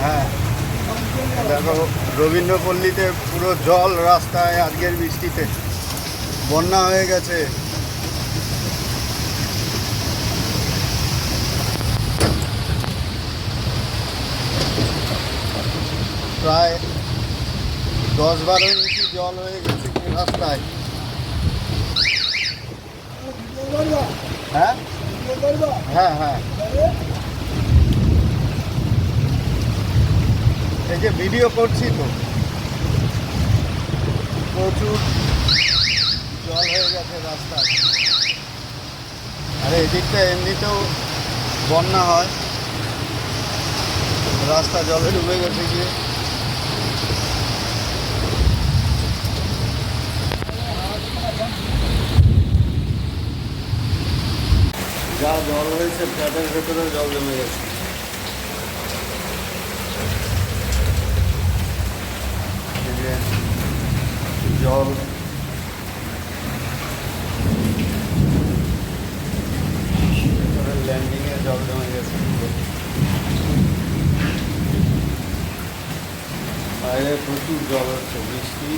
হ্যাঁ। দেখো, রবীন্দ্রপল্লীতে পুরো জল রাস্তায় আজকের বৃষ্টিতে। বন্যা হয়ে গেছে। প্রায় দশ বারো ইঞ্চি জল হয়ে গেছে রাস্তায়। হ্যাঁ? হ্যাঁ হ্যাঁ। এই যে ভিডিও করছি তো, প্রচুর জল হয়ে গেছে রাস্তায়। আর এদিকটা এমনিতেও বন্যা হয়। রাস্তা জলে ডুবে গেছে গিয়ে। যা জল হয়েছে, ফ্ল্যাটের ভেতরে জল জমে গেছে। জল ল্যান্ডিংয়ে জল জমে গেছে বাইরে প্রচুর জল হচ্ছে বৃষ্টি